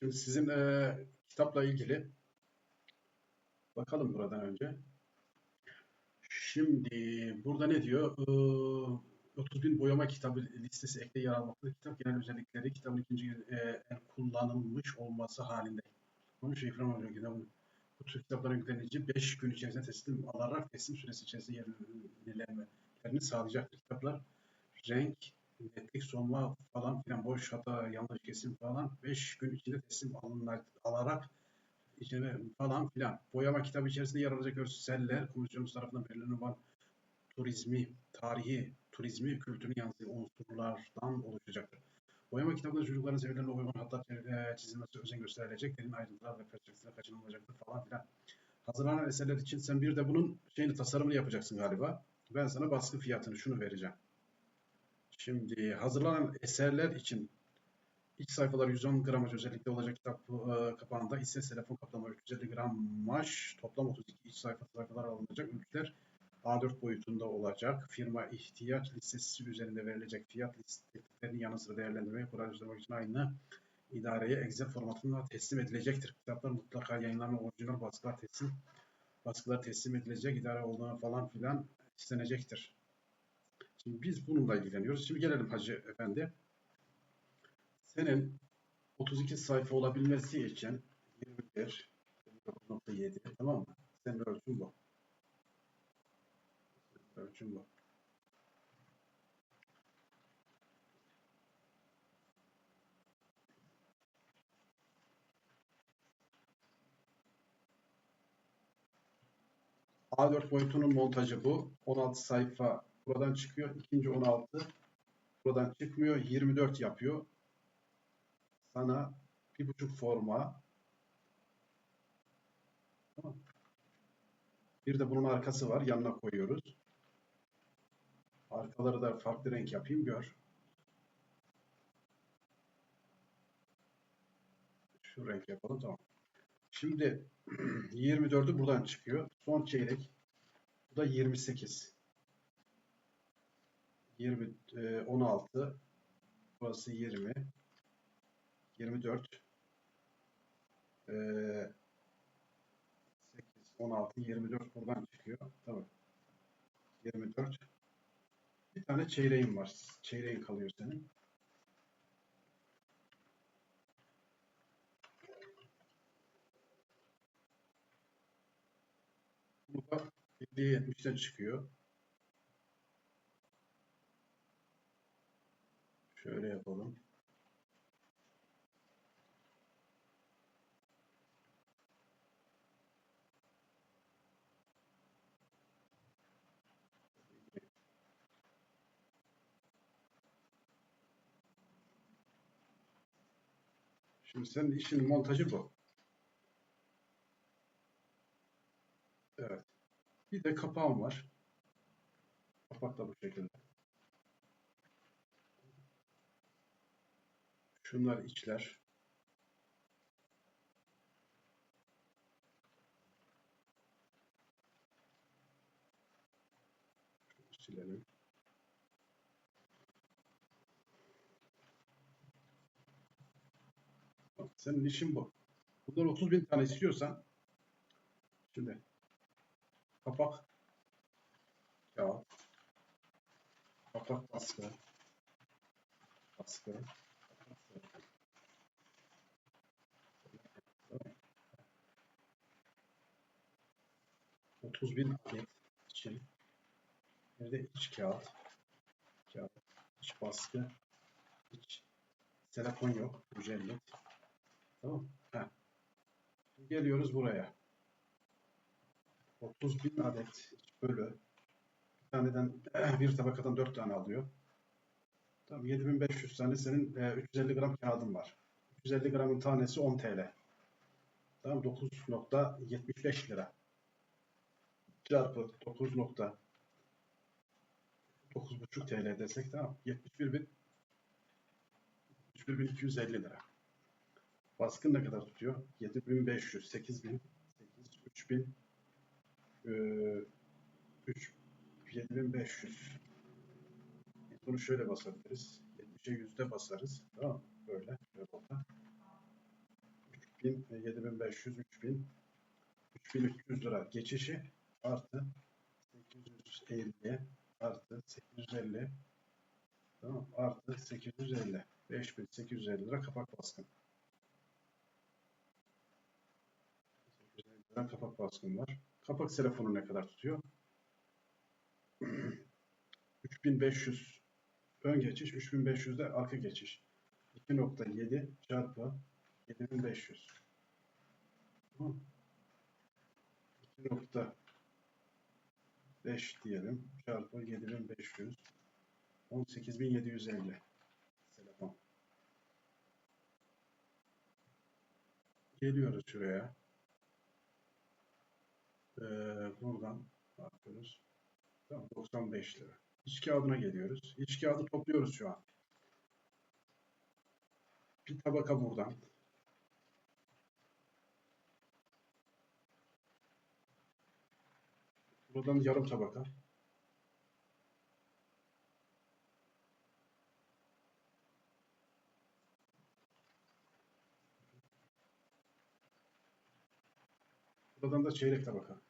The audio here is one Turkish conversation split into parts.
Şimdi sizin e, kitapla ilgili bakalım buradan önce. Şimdi burada ne diyor? Ee, 30 bin boyama kitabı listesi ekle yer almaktadır. Kitap genel özellikleri kitabın ikinci e, kullanılmış olması halinde. Bunu falan oluyor kitabın. Bu tür kitapların yüklenici 5 gün içerisinde teslim alarak teslim süresi içerisinde yenilenmelerini sağlayacaktır. Kitaplar renk, netlik, sonma falan filan boş hata, yanlış kesim falan 5 gün içinde teslim alınlar, alarak içine falan filan. Boyama kitabı içerisinde yer alacak görseller komisyonumuz tarafından belirlenen turizmi, tarihi, turizmi, kültürün yansıyan unsurlardan oluşacaktır. Boyama kitabında çocukların seviyelerine uygun hatta çizilmesi özen gösterilecek, derin ayrıntılar ve perspektifler kaçınılmayacaktır falan filan. Hazırlanan eserler için sen bir de bunun şeyini tasarımını yapacaksın galiba. Ben sana baskı fiyatını şunu vereceğim. Şimdi hazırlanan eserler için iç sayfalar 110 gramaj özellikle olacak kitap e, kapağında ise telefon kaplama 350 gramaj toplam 32 iç sayfa sayfalar alınacak. Ülkeler A4 boyutunda olacak. Firma ihtiyaç listesi üzerinde verilecek fiyat listelerinin yanı sıra değerlendirmeyi kolaylaştırmak için aynı idareye Excel formatında teslim edilecektir. Kitaplar mutlaka yayınlanma orijinal baskılar teslim baskılar teslim edilecek idare olduğuna falan filan istenecektir. Şimdi biz bununla ilgileniyoruz. Şimdi gelelim Hacı Efendi. Senin 32 sayfa olabilmesi için 21 9.7 tamam mı? Senin ölçün bu. Ölçün bu. A4 boyutunun montajı bu. 16 sayfa buradan çıkıyor. İkinci 16 buradan çıkmıyor. 24 yapıyor. Sana bir buçuk forma bir de bunun arkası var. Yanına koyuyoruz. Arkaları da farklı renk yapayım gör. Şu renk yapalım tamam. Şimdi 24'ü buradan çıkıyor. Son çeyrek. Bu da 28. 20, 16. Burası 20. 24. 8, 16, 24 buradan çıkıyor. Tamam. 24. Bir tane çeyreğin var. Çeyreğin kalıyor senin. Bu da 70'ten çıkıyor. Şöyle yapalım. Şimdi senin işin montajı bu. Evet. Bir de kapağım var. Kapak da bu şekilde. Şunlar içler. Silelim. Senin işin bu. Bundan 30 bin tane istiyorsan şimdi kapak kağıt kapak baskı baskı 30 bin adet için bir de iç kağıt kağıt iç baskı iç telefon yok mücellet tamam. Heh. geliyoruz buraya. 30 bin adet bölü. Bir taneden bir tabakadan 4 tane alıyor. Tamam 7500 tane senin e, 350 gram kağıdın var. 350 gramın tanesi 10 TL tamam 9.75 lira çarpı 9 nokta 9,5 TL desek tamam 71 bin 71 bin 250 lira. Baskın ne kadar tutuyor? 7500, 8000, 8, 3000, e, 3, 7500. Bunu şöyle basabiliriz. 70'e yüzde basarız. Tamam Böyle. Böyle oldu. 3000, e, 7500, 3000, 3300 lira geçişi artı 850 artı 850 tamam artı 850 5850 lira kapak baskın. 850 lira kapak baskın var. Kapak telefonu ne kadar tutuyor? 3500 ön geçiş, 3500 de arka geçiş. 2.7 çarpı 7500. Tamam. 2.5 diyelim çarpı 7500 18750 telefon. Geliyoruz şuraya. Ee, buradan ne yapıyoruz? Tamam, 95 lira. İç kağıdına geliyoruz. İç kağıdı topluyoruz şu an. Bir tabaka buradan. Buradan yarım tabaka. Buradan da çeyrek tabaka.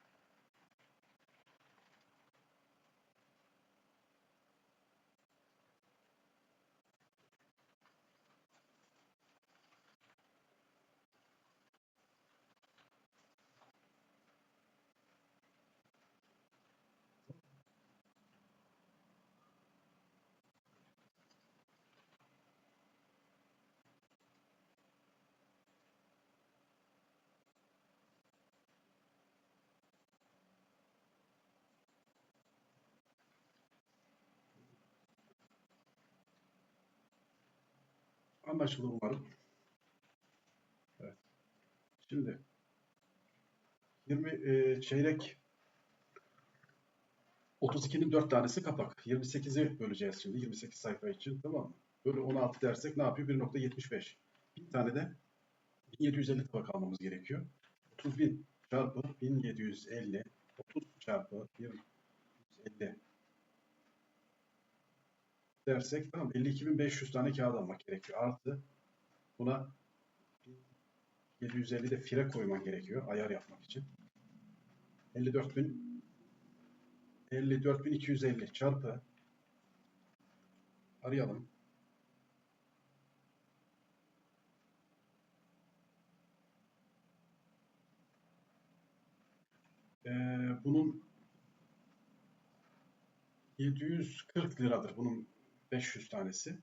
Anlaşıldı umarım. Evet. Şimdi 20 e, çeyrek 32'nin 4 tanesi kapak. 28'i böleceğiz şimdi 28 sayfa için tamam mı? Böyle 16 dersek ne yapıyor? 1.75. Bir tane de 1750 tabak almamız gerekiyor. 30.000 çarpı 1750 30 çarpı 150 dersek tamam 52.500 tane kağıt almak gerekiyor. Artı buna 750 de fire koyman gerekiyor ayar yapmak için. 54.000 54.250 çarpı arayalım. Ee, bunun 740 liradır bunun 500 tanesi.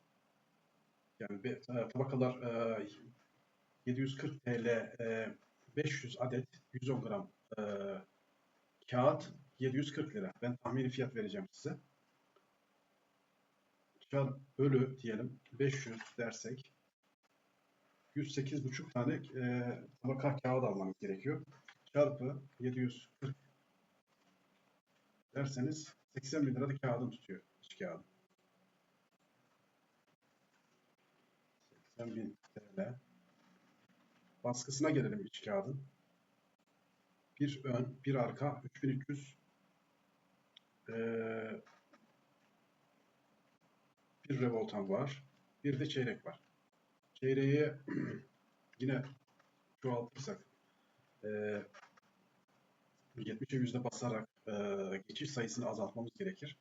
Yani e, tabakalar e, 740 TL e, 500 adet 110 gram e, kağıt 740 lira. Ben tahmini fiyat vereceğim size. Çarp bölü diyelim 500 dersek 108,5 tane e, tabaka kağıt almanız gerekiyor. Çarpı 740 derseniz 80 bin lira da kağıdın tutuyor. iç kağıdı. 80 bin TL. Baskısına gelelim iç kağıdın. Bir ön, bir arka, 3300 ee, bir revoltan var. Bir de çeyrek var. Çeyreği yine çoğaltırsak e, 70'e yüzde basarak e, geçiş sayısını azaltmamız gerekir.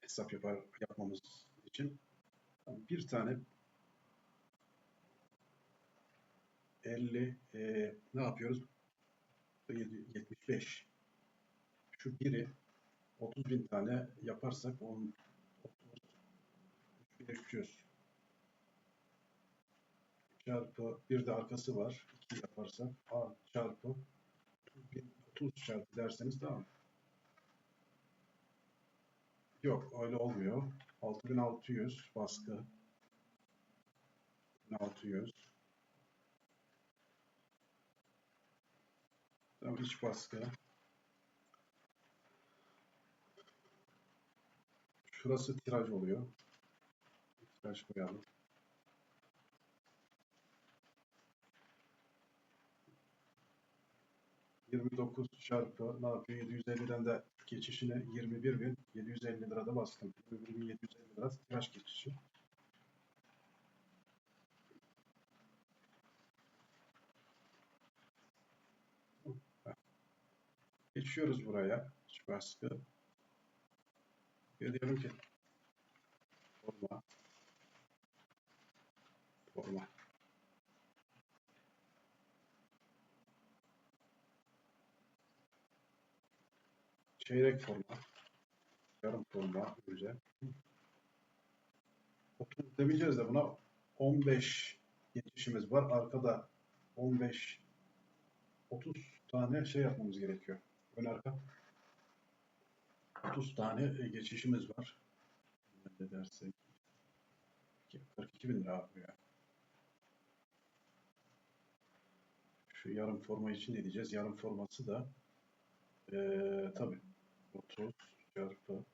Hesap yapar, yapmamız için. Bir tane 50 e, ne yapıyoruz? 75 şu biri 30 bin tane yaparsak 10 3300 çarpı bir de arkası var 2 yaparsak A çarpı 30 çarpı derseniz tamam. Yok öyle olmuyor. 6600 baskı 1600 Tamam iç baskı. Şurası tiraj oluyor. Tiraj koyalım. ...29 çarpı ne yapıyor? 750'den de geçişine 21.750 lirada baskın. 21.750 lira tiraj geçişi. Açıyoruz buraya. Şu baskı. Diyorum ki forma forma çeyrek forma yarım forma güzel 30 demeyeceğiz de buna 15 geçişimiz var. Arkada 15 30 tane şey yapmamız gerekiyor. Ön arka 30 tane e, geçişimiz var. Ne dersek 42 bin lira abi ya. Şu yarım forma için ne diyeceğiz? Yarım forması da eee tabi 30 çarpı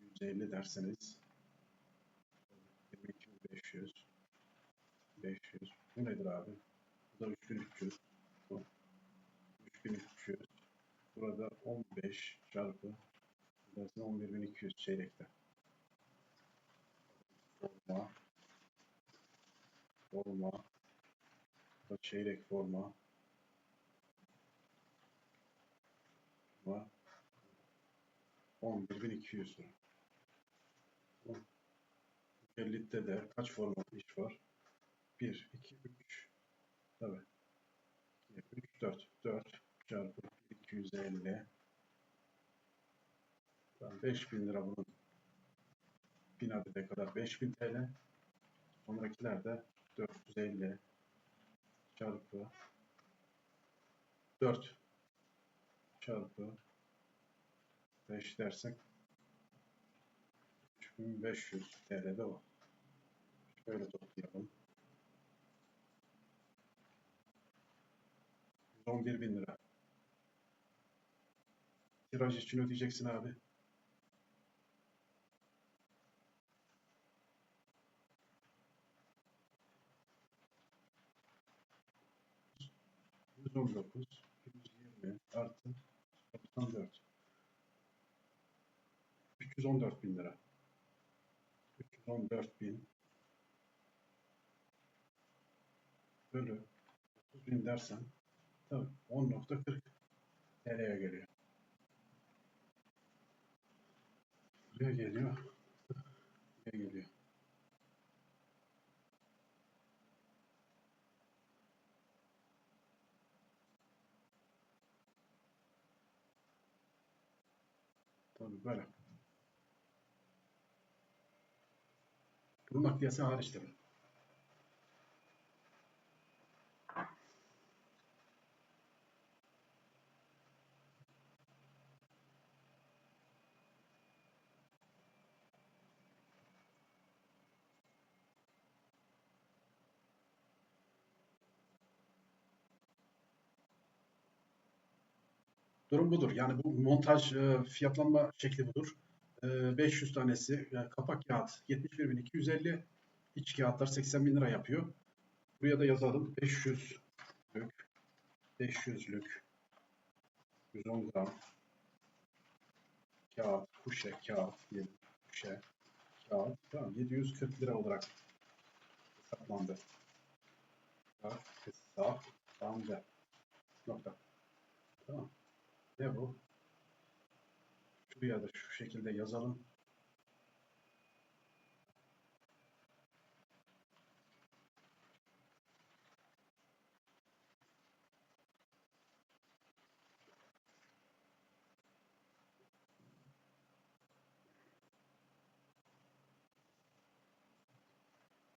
150 derseniz 22.500 500 bu nedir abi? Bu da 3300 bu 3300 burada 15 çarpı burası 11.200 çeyrekte. Forma. Forma. Bu çeyrek forma. Forma 11.200 lira. Mücellitte de kaç forma iş var? 1, 2, 3 tabi 3, 4 4 çarpı 250 Tamam, 5000 lira bunun 1000 adede kadar 5000 TL sonrakiler de 450 çarpı 4 çarpı 5 dersek 3500 TL'de o. Şöyle toplayalım. 111 bin lira. Tiraj için ödeyeceksin abi. Yüz on dokuz, yüz yirmi artı doksan dört. 314 bin lira. 314 bin bölü 30 bin dersen tabii 10.40 TL'ye geliyor. Buraya geliyor. Buraya geliyor. Tabii böyle. Bunun nakliyesi hariç tabii. Durum budur. Yani bu montaj e, fiyatlanma şekli budur. E, 500 tanesi yani kapak kağıt 71.250 iç kağıtlar 80 bin lira yapıyor. Buraya da yazalım 500'lük 500'lük 110 gram kağıt, kuşe kağıt diyelim. Kuşe kağıt. Tamam 740 lira olarak hesaplandı. Hesaplandı. Nokta. Şuraya da şu şekilde yazalım.